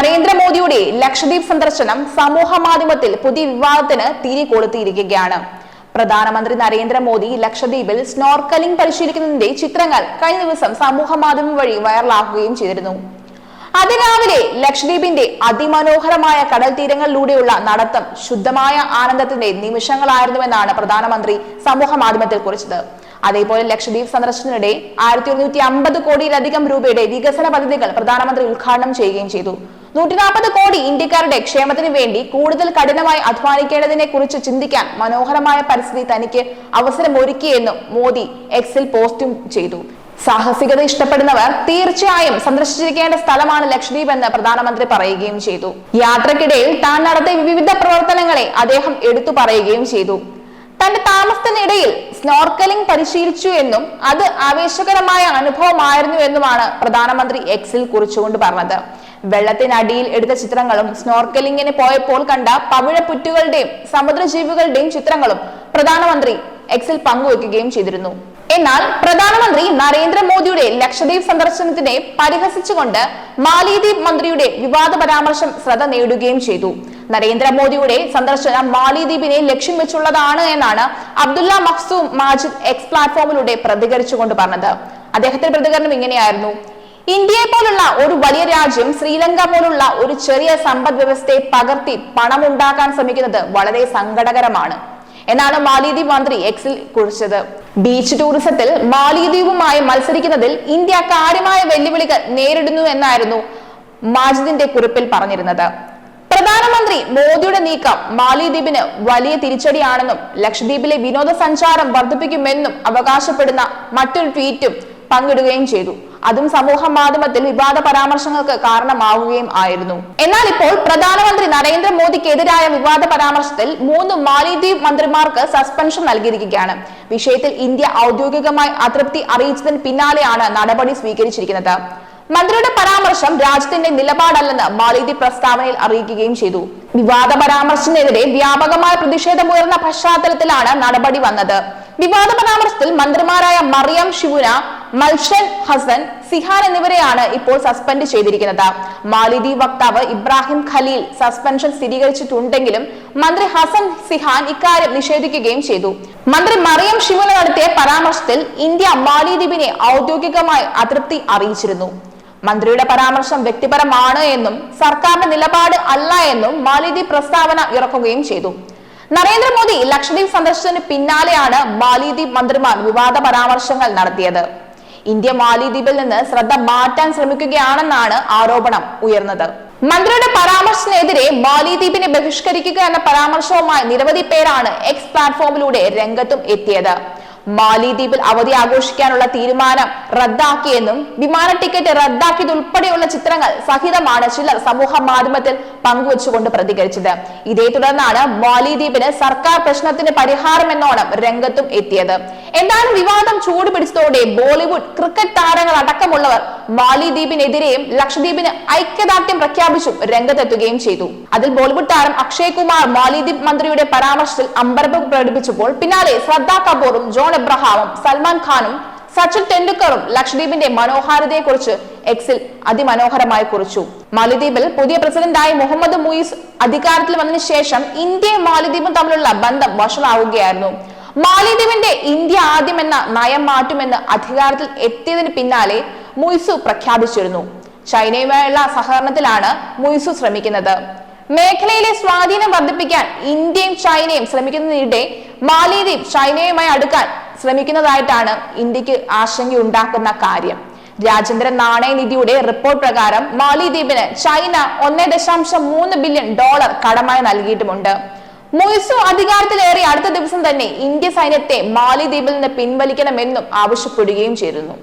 നരേന്ദ്രമോദിയുടെ ലക്ഷദ്വീപ് സന്ദർശനം സമൂഹ മാധ്യമത്തിൽ പുതിയ വിവാദത്തിന് തിരി കൊളുത്തിയിരിക്കുകയാണ്. പ്രധാനമന്ത്രി നരേന്ദ്രമോദി ലക്ഷദ്വീപിൽ സ്നോർക്കലിംഗ് പരിശീലിക്കുന്നതിന്റെ ചിത്രങ്ങൾ കഴിഞ്ഞ ദിവസം സമൂഹ മാധ്യമം വഴി വൈറലാക്കുകയും ചെയ്തിരുന്നു. അതിരാവിലെ ലക്ഷദ്വീപിന്റെ അതിമനോഹരമായ കടൽ തീരങ്ങളിലൂടെയുള്ള നടത്തം ശുദ്ധമായ ആനന്ദത്തിന്റെ നിമിഷങ്ങളായിരുന്നുവെന്നാണ് പ്രധാനമന്ത്രി സമൂഹ മാധ്യമത്തിൽ കുറിച്ചത്. അതേപോലെ ലക്ഷദ്വീപ് സന്ദർശനത്തിനിടെ ആയിരത്തി ഒരുന്നൂറ്റി അമ്പത് കോടിയിലധികം രൂപയുടെ വികസന പദ്ധതികൾ പ്രധാനമന്ത്രി ഉദ്ഘാടനം ചെയ്യുകയും ചെയ്തു. നൂറ്റി നാൽപ്പത് കോടി ഇന്ത്യക്കാരുടെ ക്ഷേമത്തിന് വേണ്ടി കൂടുതൽ കഠിനമായി അധ്വാനിക്കേണ്ടതിനെ കുറിച്ച് ചിന്തിക്കാൻ മനോഹരമായ പരിസ്ഥിതി തനിക്ക് അവസരമൊരുക്കിയെന്നും മോദി എക്സിൽ പോസ്റ്റും ചെയ്തു. സാഹസികത ഇഷ്ടപ്പെടുന്നവർ തീർച്ചയായും സന്ദർശിച്ചിരിക്കേണ്ട സ്ഥലമാണ് ലക്ഷദ്വീപ് എന്ന് പ്രധാനമന്ത്രി പറയുകയും ചെയ്തു. യാത്രക്കിടയിൽ താൻ നടത്തിയ വിവിധ പ്രവർത്തനങ്ങളെ അദ്ദേഹം എടുത്തു പറയുകയും ചെയ്തു. തന്റെ താമസത്തിനിടയിൽ സ്നോർക്കലിംഗ് പരിശീലിച്ചു എന്നും അത് ആവേശകരമായ അനുഭവമായിരുന്നു എന്നുമാണ് പ്രധാനമന്ത്രി എക്സിൽ കുറിച്ചുകൊണ്ട് പറഞ്ഞത്. വെള്ളത്തിനടിയിൽ എടുത്ത ചിത്രങ്ങളും സ്നോർക്കലിംഗിന് പോയപ്പോൾ കണ്ട പവിഴപ്പുറ്റുകളുടെയും സമുദ്രജീവികളുടെയും ചിത്രങ്ങളും പ്രധാനമന്ത്രി എക്സിൽ പങ്കുവെക്കുകയും ചെയ്തിരുന്നു. എന്നാൽ പ്രധാനമന്ത്രി നരേന്ദ്രമോദിയുടെ ലക്ഷദ്വീപ് സന്ദർശനത്തിനെ പരിഹസിച്ചുകൊണ്ട് മാലിദ്വീപ് മന്ത്രിയുടെ വിവാദ പരാമർശം ശ്രദ്ധ നേടുകയും ചെയ്തു. നരേന്ദ്രമോദിയുടെ സന്ദർശനം മാലിദ്വീപിനെ ലക്ഷ്യം വെച്ചുള്ളതാണ് എന്നാണ് അബ്ദുല്ല മഖ്സൂം മാജിദ് എക്സ് പ്ലാറ്റ്ഫോമിലൂടെ പ്രതികരിച്ചുകൊണ്ട് പറഞ്ഞത്. അദ്ദേഹത്തിന്റെ പ്രതികരണം ഇങ്ങനെയായിരുന്നു. ഇന്ത്യയെ പോലുള്ള ഒരു വലിയ രാജ്യം ശ്രീലങ്ക പോലുള്ള ഒരു ചെറിയ സമ്പദ് വ്യവസ്ഥയെ പകർത്തി പണമുണ്ടാക്കാൻ ശ്രമിക്കുന്നത് വളരെ സങ്കടകരമാണ്. എന്നാണ് മാലിദ്വീപ് മന്ത്രി എക്സിൽ കുറിച്ചത്. ബീച്ച് ടൂറിസത്തിൽ മാലിദ്വീപുമായി മത്സരിക്കുന്നതിൽ ഇന്ത്യ കാര്യമായ വെല്ലുവിളികൾ നേരിടുന്നു എന്നായിരുന്നു മാജിദിന്റെ കുറിപ്പിൽ പറഞ്ഞിരുന്നത്. പ്രധാനമന്ത്രി മോദിയുടെ നീക്കം മാലിദ്വീപിന് വലിയ തിരിച്ചടിയാണെന്നും ലക്ഷദ്വീപിലെ വിനോദസഞ്ചാരം വർദ്ധിപ്പിക്കുമെന്നും അവകാശപ്പെടുന്ന മറ്റൊരു ട്വീറ്റും പങ്കിടുകയും ചെയ്തു. അതും സമൂഹ മാധ്യമത്തിൽ വിവാദ പരാമർശങ്ങൾക്ക് കാരണമാവുകയും ആയിരുന്നു. എന്നാൽ ഇപ്പോൾ പ്രധാനമന്ത്രി നരേന്ദ്രമോദിക്കെതിരായ വിവാദ പരാമർശത്തിൽ മൂന്ന് മാലിദ്വീപ് മന്ത്രിമാർക്ക് സസ്പെൻഷൻ നൽകിയിരിക്കുകയാണ്. വിഷയത്തിൽ ഇന്ത്യ ഔദ്യോഗികമായി അതൃപ്തി അറിയിച്ചതിന് പിന്നാലെയാണ് നടപടി സ്വീകരിച്ചിരിക്കുന്നത്. മന്ത്രിയുടെ പരാമർശം രാജ്യത്തിന്റെ നിലപാടല്ലെന്ന് മാലിദ്വീപ് പ്രസ്താവനയിൽ അറിയിക്കുകയും ചെയ്തു. വിവാദ പരാമർശത്തിനെതിരെ വ്യാപകമായ പ്രതിഷേധമുയർന്ന പശ്ചാത്തലത്തിലാണ് നടപടി വന്നത്. വിവാദ പരാമർശത്തിൽ മന്ത്രിമാരായ മറിയം ഷിബുന മൽഷൻ ഹസൻ സിഹാൻ എന്നിവരെയാണ് ഇപ്പോൾ സസ്പെൻഡ് ചെയ്തിരിക്കുന്നത്. മാലിദ്വീപ് വക്താവ് ഇബ്രാഹിം ഖലീൽ സസ്പെൻഷൻ സ്ഥിരീകരിച്ചിട്ടുണ്ടെങ്കിലും മന്ത്രി ഹസൻ സിഹാൻ ഇക്കാര്യം നിഷേധിക്കുകയും ചെയ്തു. മന്ത്രി മറിയം ഷിബുന നടത്തിയ പരാമർശത്തിൽ ഇന്ത്യ മാലിദ്വീപിനെ ഔദ്യോഗികമായി അതൃപ്തി അറിയിച്ചിരുന്നു. മന്ത്രിയുടെ പരാമർശം വ്യക്തിപരമാണ് എന്നും സർക്കാരിന്റെ നിലപാട് അല്ല എന്നും മാലിദ്വീപ് പ്രസ്താവന ഇറക്കുകയും ചെയ്തു. നരേന്ദ്രമോദി ലക്ഷദ്വീപ് സന്ദർശനത്തിന് പിന്നാലെയാണ് മാലിദ്വീപ് മന്ത്രിമാർ വിവാദ പരാമർശങ്ങൾ നടത്തിയത്. ഇന്ത്യ മാലിദ്വീപിൽ നിന്ന് ശ്രദ്ധ മാറ്റാൻ ശ്രമിക്കുകയാണെന്നാണ് ആരോപണം ഉയർന്നത്. മന്ത്രിയുടെ പരാമർശത്തിനെതിരെ മാലിദ്വീപിനെ ബഹിഷ്കരിക്കുക എന്ന പരാമർശവുമായി നിരവധി പേരാണ് എക്സ് പ്ലാറ്റ്ഫോമിലൂടെ രംഗത്തും എത്തിയത്. മാലിദ്വീപിൽ അവധി ആഘോഷിക്കാനുള്ള തീരുമാനം റദ്ദാക്കിയെന്നും വിമാന ടിക്കറ്റ് റദ്ദാക്കിയതുൾപ്പെടെയുള്ള ചിത്രങ്ങൾ സഹിതമാണ് ചിലർ സമൂഹ മാധ്യമത്തിൽ പങ്കുവച്ചുകൊണ്ട് പ്രതികരിച്ചത്. ഇതേ തുടർന്നാണ് മാലിദ്വീപിന് സർക്കാർ പ്രശ്നത്തിന് പരിഹാരമെന്നോണം രംഗത്തും എത്തിയത്. എന്താണ് വിവാദം ചൂടുപിടിച്ചതോടെ ബോളിവുഡ് ക്രിക്കറ്റ് താരങ്ങൾ അടക്കമുള്ളവർ മാലിദ്വീപിനെതിരെയും ലക്ഷദ്വീപിന് ഐക്യദാർഢ്യം പ്രഖ്യാപിച്ചും രംഗത്തെത്തുകയും ചെയ്തു. അതിൽ ബോളിവുഡ് താരം അക്ഷയ് കുമാർ മാലിദ്വീപ് മന്ത്രിയുടെ പരാമർശത്തിൽ അമ്പരപ്പ് പ്രകടിപ്പിച്ചപ്പോൾ പിന്നാലെ ശ്രദ്ധ കപൂറും ജോൺ എബ്രഹാമും സൽമാൻ ഖാനും സച്ചിൻ ടെണ്ടുൽക്കറും ലക്ഷദ്വീപിന്റെ മനോഹാരിതയെക്കുറിച്ച് എക്സിൽ അതിമനോഹരമായി കുറിച്ചു. മാലിദ്വീപിൽ പുതിയ പ്രസിഡന്റായി മുഹമ്മദ് മുയിസ് അധികാരത്തിൽ വന്നതിന് ശേഷം ഇന്ത്യയും മാലിദ്വീപും തമ്മിലുള്ള ബന്ധം വഷളാവുകയായിരുന്നു. മാലിദ്വീപിന്റെ ഇന്ത്യ ആദ്യം എന്ന നയം മാറ്റുമെന്ന് അധികാരത്തിൽ എത്തിയതിന് പിന്നാലെ മുയ്സു പ്രഖ്യാപിച്ചിരുന്നു. ചൈനയുമായുള്ള സഹകരണത്തിലാണ് മുയ്സു ശ്രമിക്കുന്നത്. മേഖലയിലെ സ്വാധീനം വർദ്ധിപ്പിക്കാൻ ഇന്ത്യയും ചൈനയും ശ്രമിക്കുന്നതിനിടെ മാലിദ്വീപ് ചൈനയുമായി അടുക്കാൻ ശ്രമിക്കുന്നതായിട്ടാണ് ഇന്ത്യയ്ക്ക് ആശങ്കയുണ്ടാക്കുന്ന കാര്യം. രാജ്യാന്തര നാണയനിധിയുടെ റിപ്പോർട്ട് പ്രകാരം മാലിദ്വീപിന് ചൈന ഒന്നേ ദശാംശം മൂന്ന് ബില്യൺ ഡോളർ കടമായി നൽകിയിട്ടുമുണ്ട്. മൊയ്സു അധികാരത്തിലേറി അടുത്ത ദിവസം തന്നെ ഇന്ത്യ സൈന്യത്തെ മാലിദ്വീപിൽ നിന്ന് പിൻവലിക്കണമെന്നും ആവശ്യപ്പെടുകയും ചെയ്തിരുന്നു.